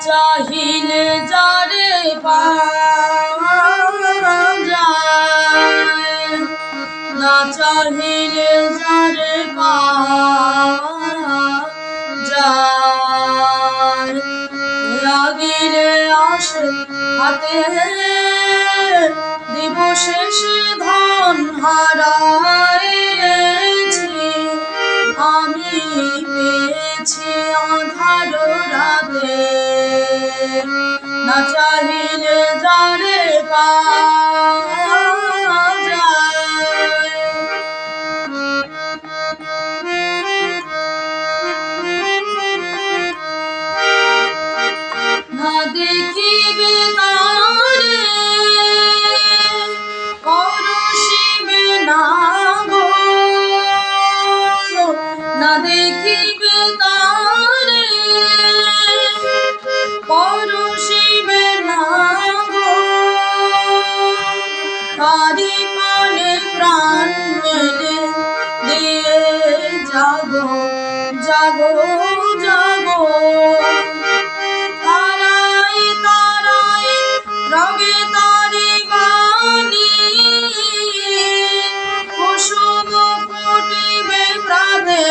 চাহিলে যারে না চাহিলে যারে যায়। লাগিলে আসে হাতে দিবশেষে ধন হারাইছি না চাহিলে যায়। না দেখিবে তারে পরশিবে না পানে প্রাণ মেলে দিয়ে যাব যাব যাব তারাই তারাই রবে তারি বাণী। কুসুম ফুটিবে প্রাদে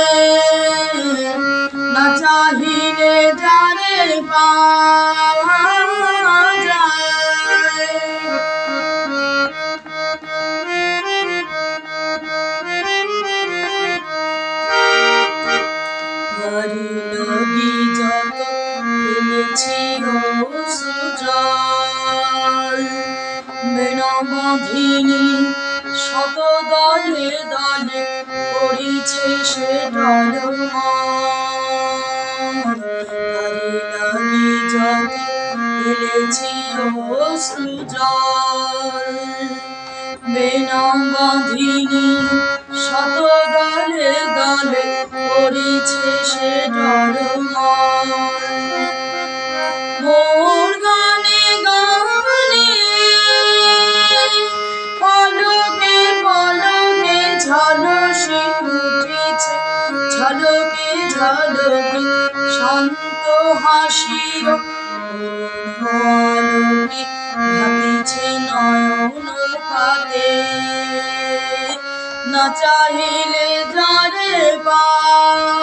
না চাহিলে যারে পাওয়া বাঁধিনি শত দলে দলে করিছে সে ফেলেছি সুজল শত দলে দলে করিছে ঝলকে ঝলকে শান্ত হাসির ঝলকে ভাবিছে নয়ন পাতে। না চাহিলে যারে পাওয়া